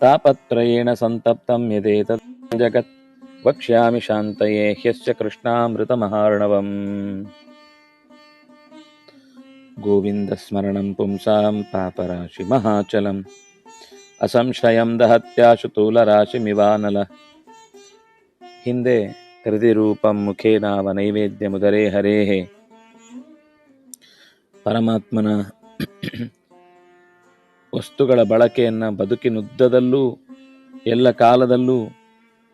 तापत्रयेण सन्तप्तं यदेतत् जगत्। वक्ष्यामि शान्तये ह्यश्च कृष्णामृतमहार्णवम्। गोविन्दस्मरणं पुंसां पापराशिमहाचलम्। असंश्रयं दहत्याशुतूलराशिमिवानल हिन्दे हृदिरूपं मुखे नावनैवेद्यमुदरे हरेः। परमात्मना ವಸ್ತುಗಳ ಬಳಕೆಯನ್ನು ಬದುಕಿನುದ್ದದಲ್ಲೂ, ಎಲ್ಲ ಕಾಲದಲ್ಲೂ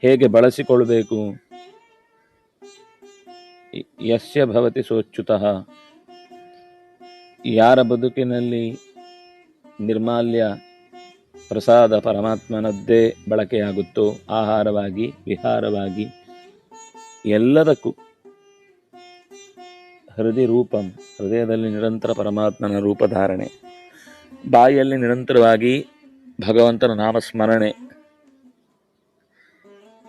ಹೇಗೆ ಬಳಸಿಕೊಳ್ಳಬೇಕು? ಯಸ್ಯ ಭವತಿ ಸೋಚ್ಯುತಃ ಯಾರ ಬದುಕಿನಲ್ಲಿ ನಿರ್ಮಾಲ್ಯ ಪ್ರಸಾದ ಪರಮಾತ್ಮನದ್ದೇ ಬಳಕೆಯಾಗುತ್ತೋ, ಆಹಾರವಾಗಿ, ವಿಹಾರವಾಗಿ, ಎಲ್ಲದಕ್ಕೂ ಹೃದಯ ರೂಪಂ ಹೃದಯದಲ್ಲಿ ನಿರಂತರ ಪರಮಾತ್ಮನ ರೂಪಧಾರಣೆ. ಬಾಯಲ್ಲಿ ನಿರಂತರವಾಗಿ ಭಗವಂತನ ನಾಮಸ್ಮರಣೆ.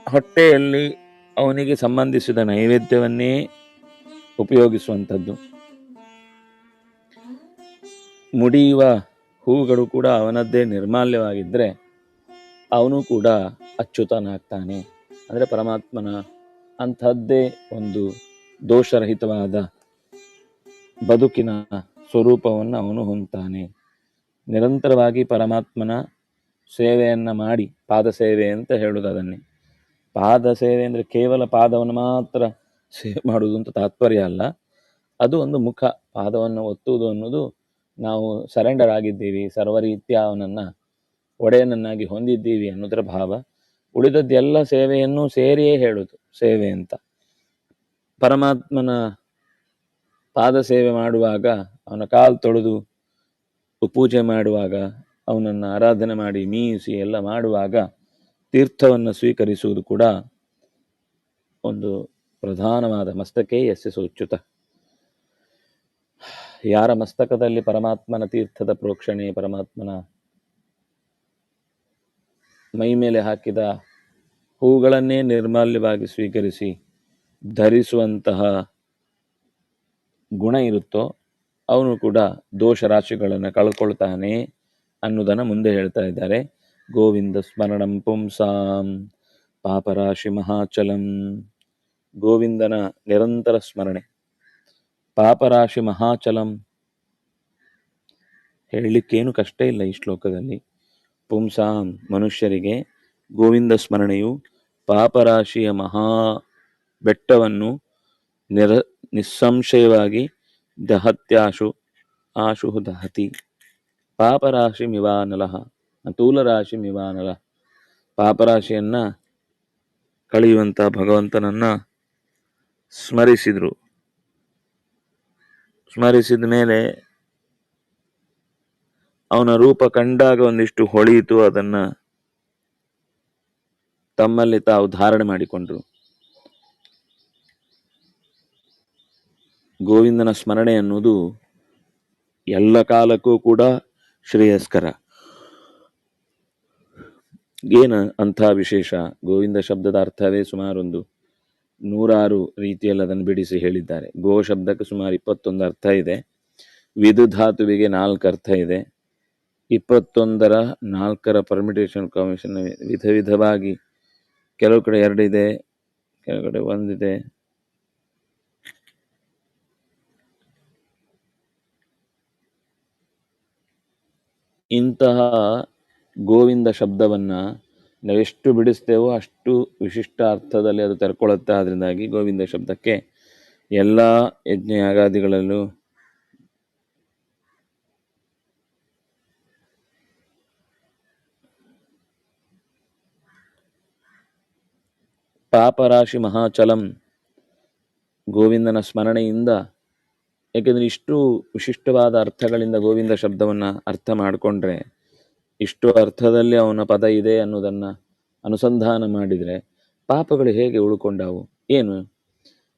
ಹೊಟ್ಟೆಯಲ್ಲಿ ಅವನಿಗೆ ಸಂಬಂಧಿಸಿದ ನೈವೇದ್ಯವನ್ನೇ ಉಪಯೋಗಿಸುವಂಥದ್ದು. ಮುಡಿಯುವ ಹೂಗಳು ಕೂಡ ಅವನದ್ದೇ ನಿರ್ಮಾಲ್ಯವಾಗಿದ್ದರೆ ಅವನು ಕೂಡ ಅಚ್ಯುತನಾಗ್ತಾನೆ. ಅಂದರೆ ಪರಮಾತ್ಮನ ಅಂಥದ್ದೇ ಒಂದು ದೋಷರಹಿತವಾದ ಬದುಕಿನ ಸ್ವರೂಪವನ್ನು ಅವನು ಹೊಂದ್ತಾನೆ. ನಿರಂತರವಾಗಿ ಪರಮಾತ್ಮನ ಸೇವೆಯನ್ನು ಮಾಡಿ ಪಾದ ಸೇವೆ ಅಂತ ಹೇಳೋದು ಅದನ್ನೇ. ಪಾದ ಸೇವೆ ಅಂದರೆ ಕೇವಲ ಪಾದವನ್ನು ಮಾತ್ರ ಸೇವೆ ಮಾಡುವುದು ಅಂತ ತಾತ್ಪರ್ಯ ಅಲ್ಲ. ಅದು ಒಂದು ಮುಖ. ಪಾದವನ್ನು ಒತ್ತುವುದು ಅನ್ನೋದು ನಾವು ಸರೆಂಡರ್ ಆಗಿದ್ದೀವಿ. ಸರ್ವರೀತ್ಯ ಅವನನ್ನು, ಒಡೆಯನನ್ನಾಗಿ ಹೊಂದಿದ್ದೀವಿ ಅನ್ನೋದರ ಭಾವ. ಉಳಿದದ್ದೆಲ್ಲ ಸೇವೆಯನ್ನು ಸೇರಿಯೇ ಹೇಳೋದು, ಸೇವೆ ಅಂತ. ಪರಮಾತ್ಮನ ಪಾದ ಸೇವೆ ಮಾಡುವಾಗ ಅವನ ಕಾಲು ತೊಳೆದು ಪೂಜೆ ಮಾಡುವಾಗ, ಅವನನ್ನು ಆರಾಧನೆ ಮಾಡಿ ಮೀಯಿಸಿ ಎಲ್ಲ ಮಾಡುವಾಗ ತೀರ್ಥವನ್ನು ಸ್ವೀಕರಿಸುವುದು ಕೂಡ ಒಂದು ಪ್ರಧಾನವಾದ ಮಸ್ತಕೇ ಯಸ್ಯ ಸೂಚ್ಯುತ. ಯಾರ ಮಸ್ತಕದಲ್ಲಿ ಪರಮಾತ್ಮನ ತೀರ್ಥದ ಪ್ರೋಕ್ಷಣೆ, ಪರಮಾತ್ಮನ ಮೈ ಮೇಲೆ ಹಾಕಿದ ಹೂಗಳನ್ನೇ ನಿರ್ಮಾಲ್ಯವಾಗಿ ಸ್ವೀಕರಿಸಿ ಧರಿಸುವಂತಹ ಗುಣ ಇರುತ್ತೋ ಅವನು ಕೂಡ ದೋಷ ರಾಶಿಗಳನ್ನು ಕಳ್ಕೊಳ್ತಾನೆ ಅನ್ನೋದನ್ನು ಮುಂದೆ ಹೇಳ್ತಾ ಇದ್ದಾರೆ. ಗೋವಿಂದ ಸ್ಮರಣಂ ಪುಂಸಾಂ ಪಾಪರಾಶಿ ಮಹಾಚಲಂ. ಗೋವಿಂದನ ನಿರಂತರ ಸ್ಮರಣೆ. ಪಾಪರಾಶಿ ಮಹಾಚಲಂ. ಹೇಳಲಿಕ್ಕೇನು ಕಷ್ಟ ಇಲ್ಲ ಈ ಶ್ಲೋಕದಲ್ಲಿ. ಪುಂಸಾಂ ಮನುಷ್ಯರಿಗೆ ಗೋವಿಂದ ಸ್ಮರಣೆಯು ಪಾಪರಾಶಿಯ ಮಹಾ ಬೆಟ್ಟವನ್ನು ನಿರ ನಿಸ್ಸಂಶಯವಾಗಿ ದಹತ್ಯಾಶು, ಆಶು ದಹತಿ ಪಾಪರಾಶಿ ಮಿವಾನಲಃ ಪಾಪರಾಶಿಯನ್ನ ಕಳೆಯುವಂತ ಭಗವಂತನನ್ನ ಸ್ಮರಿಸಿದ್ರು. ಸ್ಮರಿಸಿದ ಮೇಲೆ ಅವನ ರೂಪ ಕಂಡಾಗ ಒಂದಿಷ್ಟು ಹೊಳೆಯಿತು, ಅದನ್ನ ತಮ್ಮಲ್ಲಿ ತಾವು ಧಾರಣೆ ಮಾಡಿಕೊಂಡ್ರು. ಗೋವಿಂದನ ಸ್ಮರಣೆ ಅನ್ನೋದು ಎಲ್ಲ ಕಾಲಕ್ಕೂ ಕೂಡ ಶ್ರೇಯಸ್ಕರ. ಏನ ಅಂಥ ವಿಶೇಷ? ಗೋವಿಂದ ಶಬ್ದದ ಅರ್ಥವೇ ಸುಮಾರೊಂದು. ನೂರಾರು ರೀತಿಯಲ್ಲಿ ಅದನ್ನು ಬಿಡಿಸಿ ಹೇಳಿದ್ದಾರೆ. ಗೋ ಶಬ್ದಕ್ಕೆ ಸುಮಾರು ಇಪ್ಪತ್ತೊಂದು ಅರ್ಥ ಇದೆ. ವಿದು ಧಾತುವಿಗೆ ನಾಲ್ಕು ಅರ್ಥ ಇದೆ. ಇಪ್ಪತ್ತೊಂದರ ನಾಲ್ಕರ ಪರ್ಮಿಟೇಷನ್ ಕಮಿಷನ್ ವಿಧ ವಿಧವಾಗಿ ಕೆಲವು ಕಡೆ ಎರಡಿದೆ ಕೆಲವು ಕಡೆ ಒಂದಿದೆ. ಇಂತಹ ಗೋವಿಂದ ಶಬ್ದವನ್ನ ನಾವೆಷ್ಟು ಬಿಡಿಸ್ತೇವೋ ಅಷ್ಟು ವಿಶಿಷ್ಟ ಅರ್ಥದಲ್ಲಿ ಅದು ತೆರ್ಕೊಳ್ಳುತ್ತೆ ಅದರಿಂದಾಗಿ ಗೋವಿಂದ ಶಬ್ದಕ್ಕೆ ಎಲ್ಲ ಯಜ್ಞ ಯಾಗಾದಿಗಳಲ್ಲೂ ಪಾಪರಾಶಿ ಮಹಾಚಲಂ ಗೋವಿಂದನ ಸ್ಮರಣೆಯಿಂದ ಏಕೆಂದರೆ ಇಷ್ಟು ವಿಶಿಷ್ಟವಾದ ಅರ್ಥಗಳಿಂದ ಗೋವಿಂದ ಶಬ್ದವನ್ನು ಅರ್ಥ ಮಾಡಿಕೊಂಡ್ರೆ ಇಷ್ಟು ಅರ್ಥದಲ್ಲಿ ಅವನ ಪದ ಇದೆ ಅನ್ನೋದನ್ನು ಅನುಸಂಧಾನ ಮಾಡಿದರೆ ಪಾಪಗಳು ಹೇಗೆ ಉಳ್ಕೊಂಡವು? ಏನು?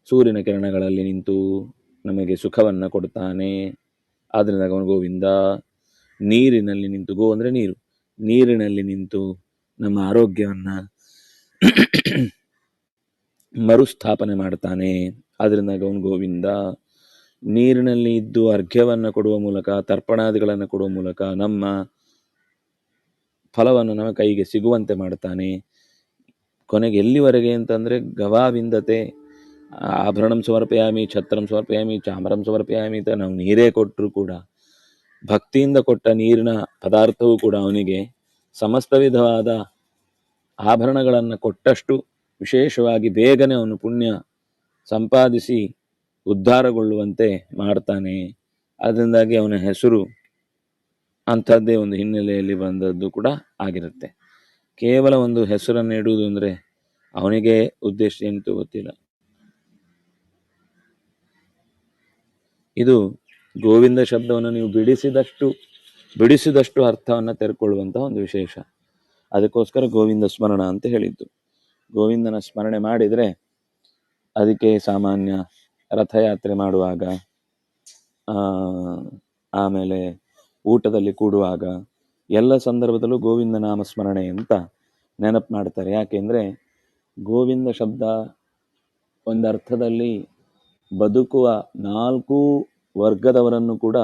ಸೂರ್ಯನ ಕಿರಣಗಳಲ್ಲಿ ನಿಂತು ನಮಗೆ ಸುಖವನ್ನು ಕೊಡ್ತಾನೆ ಆದ್ದರಿಂದ ಅವನು ಗೋವಿಂದ, ನೀರಿನಲ್ಲಿ ನಿಂತು, ಗೋ ಅಂದರೆ ನೀರು, ನೀರಿನಲ್ಲಿ ನಿಂತು ನಮ್ಮ ಆರೋಗ್ಯವನ್ನು ಮರುಸ್ಥಾಪನೆ ಮಾಡ್ತಾನೆ. ಆದ್ದರಿಂದ ಅವನು ಗೋವಿಂದ ನೀರಿನಲ್ಲಿ ಇದ್ದು ಅರ್ಘ್ಯವನ್ನು ಕೊಡುವ ಮೂಲಕ, ತರ್ಪಣಾದಿಗಳನ್ನು ಕೊಡುವ ಮೂಲಕ ನಮ್ಮ ಫಲವನ್ನು ನಮ್ಮ ಕೈಗೆ ಸಿಗುವಂತೆ ಮಾಡ್ತಾನೆ ಕೊನೆಗೆ ಎಲ್ಲಿವರೆಗೆ ಅಂತಂದರೆ ಗವಾವಿಂದತೆ ಆಭರಣಂ ಸಮರ್ಪಯಾಮಿ, ಛತ್ರಂ ಸಮರ್ಪಯಾಮಿ, ಚಾಮರಂ ಸಮರ್ಪಯಾಮಿ ಅಂತ ನಾವು ನೀರೇ ಕೊಟ್ಟರು ಕೂಡ, ಭಕ್ತಿಯಿಂದ ಕೊಟ್ಟ ನೀರಿನ ಪದಾರ್ಥವೂ ಕೂಡ ಅವನಿಗೆ ಸಮಸ್ತ ವಿಧವಾದ ಆಭರಣಗಳನ್ನು ಕೊಟ್ಟಷ್ಟು ವಿಶೇಷವಾಗಿ ಬೇಗನೆ ಅವನು ಪುಣ್ಯ ಸಂಪಾದಿಸಿ ಉದ್ಧಾರಗೊಳ್ಳುವಂತೆ ಮಾಡ್ತಾನೆ. ಅದರಿಂದಾಗಿ ಅವನ ಹೆಸರು ಅಂಥದ್ದೇ ಒಂದು ಹಿನ್ನೆಲೆಯಲ್ಲಿ ಬಂದದ್ದು ಕೂಡ ಆಗಿರುತ್ತೆ. ಕೇವಲ ಒಂದು ಹೆಸರನ್ನು ಇಡುವುದು ಅಂದರೆ ಅವನಿಗೆ ಉದ್ದೇಶ ಏನಂತೂ ಗೊತ್ತಿಲ್ಲ. ಇದು ಗೋವಿಂದ ಶಬ್ದವನ್ನು ನೀವು ಬಿಡಿಸಿದಷ್ಟು ಬಿಡಿಸಿದಷ್ಟು ಅರ್ಥವನ್ನು ತೆರೆಕೊಳ್ಳುವಂತಹ ಒಂದು ವಿಶೇಷ. ಅದಕ್ಕೋಸ್ಕರ ಗೋವಿಂದ ಸ್ಮರಣ ಅಂತ ಹೇಳಿದ್ದು. ಗೋವಿಂದನ ಸ್ಮರಣೆ ಮಾಡಿದರೆ ಅದಕ್ಕೆ ಸಾಮಾನ್ಯ ರಥಯಾತ್ರೆ ಮಾಡುವಾಗ ಆಮೇಲೆ ಊಟದಲ್ಲಿ ಕೂಡುವಾಗ ಎಲ್ಲ ಸಂದರ್ಭದಲ್ಲೂ ಗೋವಿಂದ ನಾಮ ಸ್ಮರಣೆ ಅಂತ ನೆನಪು ಮಾಡ್ತಾರೆ. ಯಾಕೆಂದರೆ ಗೋವಿಂದ ಶಬ್ದ ಒಂದು ಅರ್ಥದಲ್ಲಿ ಬದುಕುವ ನಾಲ್ಕು ವರ್ಗದವರನ್ನು ಕೂಡ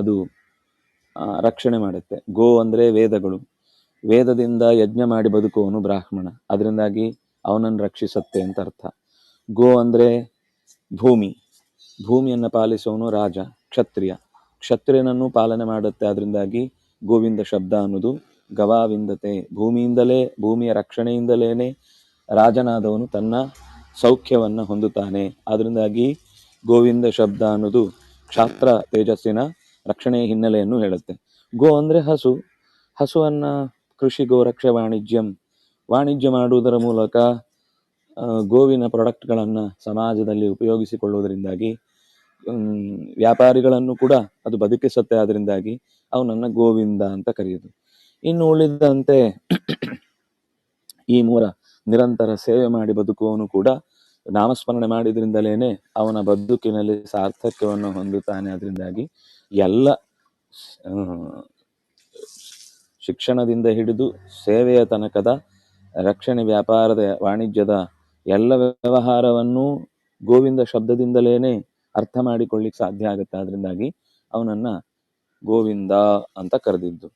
ಅದು ರಕ್ಷಣೆ ಮಾಡುತ್ತೆ. ಗೋ ಅಂದರೆ ವೇದಗಳು. ವೇದದಿಂದ ಯಜ್ಞ ಮಾಡಿ ಬದುಕುವವನು ಬ್ರಾಹ್ಮಣ. ಅದರಿಂದಾಗಿ ಅವನನ್ನು ರಕ್ಷಿಸುತ್ತೆ ಅಂತ ಅರ್ಥ. ಗೋ ಅಂದರೆ ಭೂಮಿ. ಭೂಮಿಯನ್ನು ಪಾಲಿಸೋನು ರಾಜ, ಕ್ಷತ್ರಿಯ. ಕ್ಷತ್ರಿಯನನ್ನು ಪಾಲನೆ ಮಾಡುತ್ತೆ ಅದರಿಂದಾಗಿ ಗೋವಿಂದ ಶಬ್ದ ಅನ್ನೋದು ಗವಾವಿಂದತೆ. ಭೂಮಿಯಿಂದಲೇ, ಭೂಮಿಯ ರಕ್ಷಣೆಯಿಂದಲೇ ರಾಜನಾದವನು ತನ್ನ ಸೌಖ್ಯವನ್ನು ಹೊಂದುತ್ತಾನೆ. ಅದರಿಂದಾಗಿ ಗೋವಿಂದ ಶಬ್ದ ಅನ್ನೋದು ಕ್ಷಾತ್ರ ತೇಜಸ್ಸಿನ ರಕ್ಷಣೆಯ ಹಿನ್ನೆಲೆಯನ್ನು ಹೇಳುತ್ತೆ. ಗೋ ಅಂದರೆ ಹಸು. ಹಸುವನ್ನು ಕೃಷಿ ಗೋರಕ್ಷೆ ವಾಣಿಜ್ಯಂ. ವಾಣಿಜ್ಯ ಮಾಡುವುದರ ಮೂಲಕ ಗೋವಿನ ಪ್ರಾಡಕ್ಟ್ಗಳನ್ನು ಸಮಾಜದಲ್ಲಿ ಉಪಯೋಗಿಸಿಕೊಳ್ಳುವುದರಿಂದಾಗಿ ವ್ಯಾಪಾರಿಗಳನ್ನು ಕೂಡ ಅದು ಬದುಕಿಸುತ್ತೆ ಅದರಿಂದಾಗಿ ಅವನನ್ನು ಗೋವಿಂದ ಅಂತ ಕರೆಯೋದು. ಇನ್ನು ಉಳಿದಂತೆ ಈ ಮೂರ ನಿರಂತರ ಸೇವೆ ಮಾಡಿ ಬದುಕುವವನು ಕೂಡ ನಾಮಸ್ಮರಣೆ ಮಾಡಿದ್ರಿಂದಲೇನೆ ಅವನ ಬದುಕಿನಲ್ಲಿ ಸಾರ್ಥಕ್ಯವನ್ನು ಹೊಂದುತ್ತಾನೆ. ಅದರಿಂದಾಗಿ ಎಲ್ಲ ಶಿಕ್ಷಣದಿಂದ ಹಿಡಿದು ಸೇವೆಯ ತನಕದ ರಕ್ಷಣೆ ವ್ಯಾಪಾರದ ವಾಣಿಜ್ಯದ ಎಲ್ಲ ವ್ಯವಹಾರವನ್ನು ಗೋವಿಂದ ಶಬ್ದದಿಂದಲೇನೆ ಅರ್ಥ ಮಾಡಿಕೊಳ್ಳಿಕ್ಕೆ ಸಾಧ್ಯ ಆಗುತ್ತೆ. ಅದರಿಂದಾಗಿ ಅವನನ್ನ ಗೋವಿಂದ ಅಂತ ಕರೆದಿದ್ದು.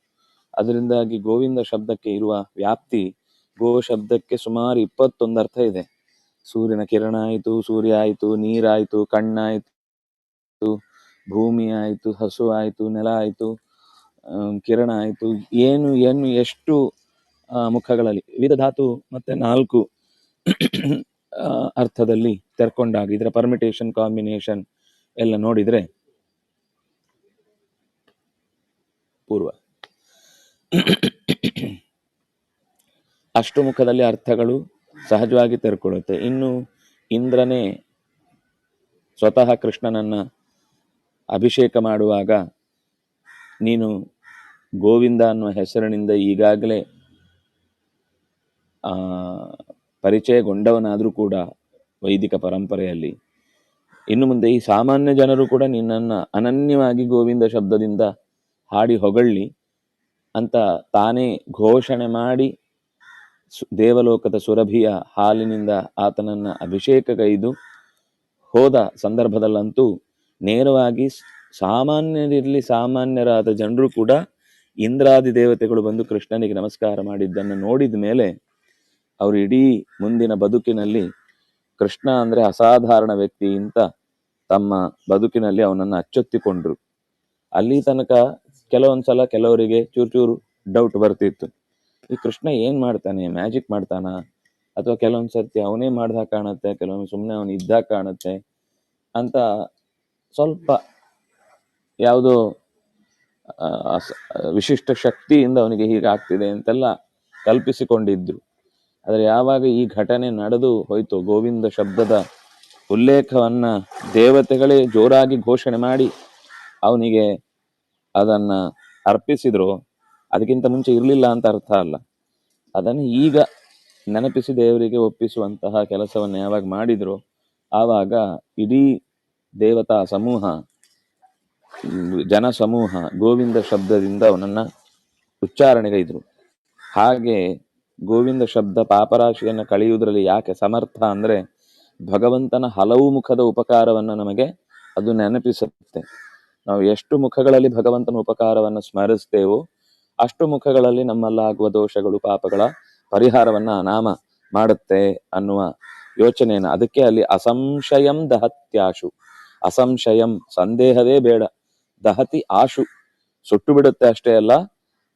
ಅದರಿಂದಾಗಿ ಗೋವಿಂದ ಶಬ್ದಕ್ಕೆ ಇರುವ ವ್ಯಾಪ್ತಿ ಗೋ ಶಬ್ದಕ್ಕೆ ಸುಮಾರು ಇಪ್ಪತ್ತೊಂದು ಅರ್ಥ ಇದೆ. ಸೂರ್ಯನ ಕಿರಣ ಆಯಿತು, ಸೂರ್ಯ ಆಯಿತು ನೀರಾಯಿತು ಕಣ್ಣಾಯಿತು ಭೂಮಿ ಆಯಿತು, ಹಸು ಆಯಿತು, ನೆಲ ಆಯಿತು ಕಿರಣ ಆಯಿತು, ಏನು ಏನು, ಎಷ್ಟು ಮುಖಗಳಲ್ಲಿ, ವಿವಿಧ ಧಾತು ಮತ್ತೆ ನಾಲ್ಕು ಅರ್ಥದಲ್ಲಿ ತೆರ್ಕೊಂಡಾಗ, ಇದರ ಪರ್ಮಿಟೇಷನ್ ಕಾಂಬಿನೇಷನ್ ಎಲ್ಲ ನೋಡಿದ್ರೆ ಪೂರ್ವ. ಅಷ್ಟು ಮುಖದಲ್ಲಿ ಅರ್ಥಗಳು ಸಹಜವಾಗಿ ತೆರ್ಕೊಳ್ಳುತ್ತೆ. ಇನ್ನು ಇಂದ್ರನೇ ಸ್ವತಃ ಕೃಷ್ಣನನ್ನು ಅಭಿಷೇಕ ಮಾಡುವಾಗ, ನೀನು ಗೋವಿಂದ ಅನ್ನುವ ಹೆಸರಿನಿಂದ ಈಗಾಗಲೇ ಪರಿಚಯಗೊಂಡವನಾದರೂ ಕೂಡ ವೈದಿಕ ಪರಂಪರೆಯಲ್ಲಿ. ಇನ್ನು ಮುಂದೆ ಈ ಸಾಮಾನ್ಯ ಜನರು ಕೂಡ ನಿನ್ನನ್ನು ಅನನ್ಯವಾಗಿ ಗೋವಿಂದ ಶಬ್ದದಿಂದ ಹಾಡಿ ಹೊಗಳ್ಳಿ ಅಂತ ತಾನೇ ಘೋಷಣೆ ಮಾಡಿ ದೇವಲೋಕದ ಸುರಭಿಯ ಹಾಲಿನಿಂದ ಆತನನ್ನು ಅಭಿಷೇಕಗೈದು ಹೋದ ಸಂದರ್ಭದಲ್ಲಂತೂ ನೇರವಾಗಿ ಸಾಮಾನ್ಯರಿರಲಿ ಸಾಮಾನ್ಯರಾದ ಜನರು ಕೂಡ ಇಂದ್ರಾದಿ ದೇವತೆಗಳು ಬಂದು ಕೃಷ್ಣನಿಗೆ ನಮಸ್ಕಾರ ಮಾಡಿದ್ದನ್ನು ನೋಡಿದ ಮೇಲೆ ಅವರು ಇಡೀ ಮುಂದಿನ ಬದುಕಿನಲ್ಲಿ ಕೃಷ್ಣ ಅಂದ್ರೆ ಅಸಾಧಾರಣ ವ್ಯಕ್ತಿ ಅಂತ ತಮ್ಮ ಬದುಕಿನಲ್ಲಿ ಅವನನ್ನು ಅಚ್ಚೊತ್ತಿಕೊಂಡ್ರು. ಅಲ್ಲಿ ತನಕ ಕೆಲವೊಂದ್ಸಲ ಕೆಲವರಿಗೆ ಚೂರು ಚೂರು ಡೌಟ್ ಬರ್ತಿತ್ತು. ಈ ಕೃಷ್ಣ ಏನ್ ಮಾಡ್ತಾನೆ? ಮ್ಯಾಜಿಕ್ ಮಾಡ್ತಾನ? ಅಥವಾ ಕೆಲವೊಂದ್ ಸರ್ತಿ ಅವನೇ ಮಾಡ್ದಾಗ ಕಾಣುತ್ತೆ, ಕೆಲವೊಮ್ಮೆ ಸುಮ್ಮನೆ ಅವನು ಇದ್ದಾಗ ಕಾಣುತ್ತೆ ಅಂತ ಸ್ವಲ್ಪ ಯಾವುದೋ ವಿಶಿಷ್ಟ ಶಕ್ತಿಯಿಂದ ಅವನಿಗೆ ಹೀಗಾಗ್ತಿದೆ ಅಂತೆಲ್ಲ ಕಲ್ಪಿಸಿಕೊಂಡಿದ್ರು. ಆದರೆ ಯಾವಾಗ ಈ ಘಟನೆ ನಡೆದು ಹೋಯ್ತು ಗೋವಿಂದ ಶಬ್ದದ ಉಲ್ಲೇಖವನ್ನ ದೇವತೆಗಳೇ ಜೋರಾಗಿ ಘೋಷಣೆ ಮಾಡಿ ಅವನಿಗೆ ಅದನ್ನ ಅರ್ಪಿಸಿದ್ರು. ಅದಕ್ಕಿಂತ ಮುಂಚೆ ಇರಲಿಲ್ಲ ಅಂತ ಅರ್ಥ ಅಲ್ಲ. ಅದನ್ನು ಈಗ ನೆನಪಿಸಿ ದೇವರಿಗೆ ಒಪ್ಪಿಸುವಂತಹ ಕೆಲಸವನ್ನು ಯಾವಾಗ ಮಾಡಿದ್ರು, ಆವಾಗ ಇಡೀ ದೇವತಾ ಸಮೂಹ ಜನ ಸಮೂಹ ಗೋವಿಂದ ಶಬ್ದದಿಂದ ಅವನನ್ನ ಉಚ್ಚಾರಣೆಗೈದರು ಹಾಗೆ ಗೋವಿಂದ ಶಬ್ದ ಪಾಪರಾಶಿಯನ್ನು ಕಳೆಯುವುದರಲ್ಲಿ ಯಾಕೆ ಸಮರ್ಥ ಅಂದ್ರೆ ಭಗವಂತನ ಹಲವು ಮುಖದ ಉಪಕಾರವನ್ನು ನಮಗೆ ಅದು ನೆನಪಿಸುತ್ತೆ. ನಾವು ಎಷ್ಟು ಮುಖಗಳಲ್ಲಿ ಭಗವಂತನ ಉಪಕಾರವನ್ನು ಸ್ಮರಿಸ್ತೇವೋ ಅಷ್ಟು ಮುಖಗಳಲ್ಲಿ ನಮ್ಮಲ್ಲಾಗುವ ದೋಷಗಳು, ಪಾಪಗಳ ಪರಿಹಾರವನ್ನ ಅನಾಮ ನಾಮ ಮಾಡುತ್ತೆ ಅನ್ನುವ ಯೋಚನೆಯನ್ನು. ಅದಕ್ಕೆ ಅಲ್ಲಿ ಅಸಂಶಯಂ ದಹತ್ಯಾಶು. ಅಸಂಶಯಂ ಸಂದೇಹವೇ ಬೇಡ. ದಹತಿ ಆಶು. ಸುಟ್ಟು ಬಿಡುತ್ತೆ ಅಷ್ಟೇ ಅಲ್ಲ,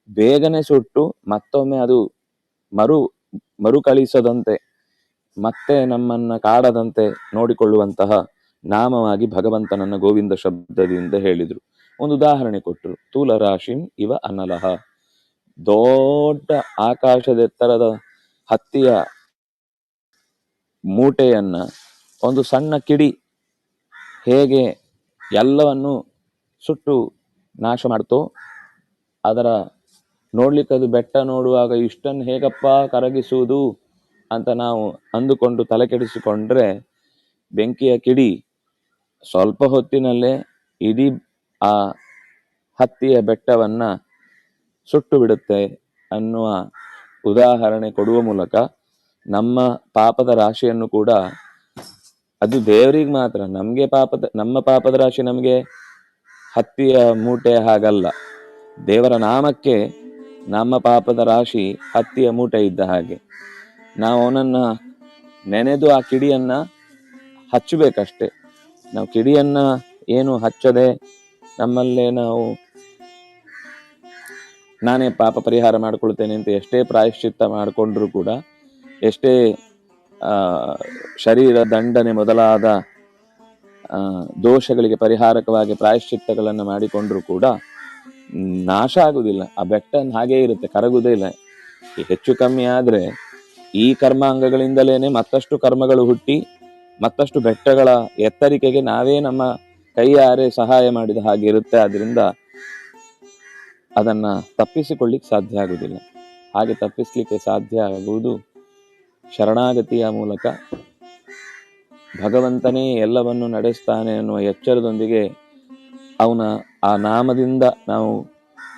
ಬೇಗನೆ ಸುಟ್ಟು ಮತ್ತೊಮ್ಮೆ ಅದು ಮರು, ಮರುಕಳಿಸದಂತೆ, ಮತ್ತೆ ನಮ್ಮನ್ನ ಕಾಡದಂತೆ ನೋಡಿಕೊಳ್ಳುವಂತಹ ನಾಮವಾಗಿ ಭಗವಂತನನ್ನ ಗೋವಿಂದ ಶಬ್ದದಿಂದ ಹೇಳಿದ್ರು. ಒಂದು ಉದಾಹರಣೆ ಕೊಟ್ಟರು ತೂಲ ರಾಶಿಂ ಇವ ಅನಲಹ. ದೊಡ್ಡ ಆಕಾಶದೆತ್ತರದ ಹತ್ತಿಯ ಮೂಟೆಯನ್ನ, ಒಂದು ಸಣ್ಣ ಕಿಡಿ ಹೇಗೆ ಎಲ್ಲವನ್ನು ಸುಟ್ಟು ನಾಶ ಮಾಡ್ತೋ, ಅದರ ನೋಡ್ಲಿಕ್ಕೆ ಅದು ಬೆಟ್ಟ ನೋಡುವಾಗ ಇಷ್ಟನ್ನು ಹೇಗಪ್ಪ ಕರಗಿಸುವುದು ಅಂತ ನಾವು ಅಂದುಕೊಂಡು ತಲೆ ಕೆಡಿಸಿಕೊಂಡ್ರೆ ಬೆಂಕಿಯ ಕಿಡಿ ಸ್ವಲ್ಪ ಹೊತ್ತಿನಲ್ಲೇ ಇಡೀ ಆ ಹತ್ತಿಯ ಬೆಟ್ಟವನ್ನ ಸುಟ್ಟು ಬಿಡುತ್ತೆ ಅನ್ನುವ ಉದಾಹರಣೆ ಕೊಡುವ ಮೂಲಕ ನಮ್ಮ ಪಾಪದ ರಾಶಿಯನ್ನು ಕೂಡ ಅದು ದೇವರಿಗೆ ಮಾತ್ರ, ನಮಗೆ ಪಾಪದ, ನಮ್ಮ ಪಾಪದ ರಾಶಿ ನಮಗೆ ಹತ್ತಿಯ ಮೂಟೆ ಹಾಗಲ್ಲ. ದೇವರ ನಾಮಕ್ಕೆ ನಮ್ಮ ಪಾಪದ ರಾಶಿ ಹತ್ತಿಯ ಮೂಟೆ ಇದ್ದ ಹಾಗೆ. ನಾವು ಅವನನ್ನು ನೆನೆದು ಆ ಕಿಡಿಯನ್ನ ಹಚ್ಚಬೇಕಷ್ಟೆ. ನಾವು ಕಿಡಿಯನ್ನು ಏನು ಹಚ್ಚದೆ ನಮ್ಮಲ್ಲೇ ನಾವು ನಾನೇ ಪಾಪ ಪರಿಹಾರ ಮಾಡಿಕೊಳ್ತೇನೆ ಅಂತ ಎಷ್ಟೇ ಪ್ರಾಯಶ್ಚಿತ್ತ ಮಾಡಿಕೊಂಡ್ರೂ ಕೂಡ, ಎಷ್ಟೇ ಶರೀರ ದಂಡನೆ ಮೊದಲಾದ ದೋಷಗಳಿಗೆ ಪರಿಹಾರಕವಾಗಿ ಪ್ರಾಯಶ್ಚಿತ್ತಗಳನ್ನು ಮಾಡಿಕೊಂಡರೂ ಕೂಡ ನಾಶ ಆಗುದಿಲ್ಲ. ಆ ಬೆಟ್ಟ ಹಾಗೇ ಇರುತ್ತೆ ಕರಗುವುದೇ ಇಲ್ಲ. ಹೆಚ್ಚು ಕಮ್ಮಿ ಆದ್ರೆ ಈ ಕರ್ಮಾಂಗಗಳಿಂದಲೇನೆ ಮತ್ತಷ್ಟು ಕರ್ಮಗಳು ಹುಟ್ಟಿ, ಮತ್ತಷ್ಟು ಬೆಟ್ಟಗಳ ಎತ್ತರಿಕೆಗೆ ನಾವೇ ನಮ್ಮ ಕೈಯಾರೆ ಸಹಾಯ ಮಾಡಿದ ಹಾಗೆ ಇರುತ್ತೆ. ಆದ್ರಿಂದ ಅದನ್ನ ತಪ್ಪಿಸಿಕೊಳ್ಳಿಕ್ಕೆ ಸಾಧ್ಯ ಆಗುವುದಿಲ್ಲ ಹಾಗೆ ತಪ್ಪಿಸ್ಲಿಕ್ಕೆ ಸಾಧ್ಯ ಆಗುವುದು ಶರಣಾಗತಿಯ ಮೂಲಕ. ಭಗವಂತನೇ ಎಲ್ಲವನ್ನು ನಡೆಸ್ತಾನೆ ಅನ್ನುವ ಎಚ್ಚರದೊಂದಿಗೆ ಅವನ ಆ ನಾಮದಿಂದ ನಾವು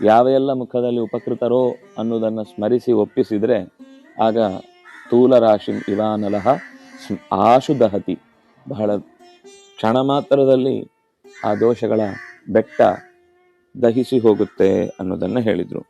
ಯಾವ ಎಲ್ಲ ಮುಖದಲ್ಲಿ ಉಪಕೃತರೋ ಅನ್ನೋದನ್ನು ಸ್ಮರಿಸಿ ಒಪ್ಪಿಸಿದರೆ ಆಗ ಸ್ಥೂಲ ರಾಶಿ ಇವಾನಲಹ ಆಶು ದಹತಿ ಬಹಳ ಕ್ಷಣ ಮಾತ್ರದಲ್ಲಿ ಆ ದೋಷಗಳ ಬೆಟ್ಟ ದಹಿಸಿ ಹೋಗುತ್ತೆ ಅನ್ನೋದನ್ನು ಹೇಳಿದ್ರು.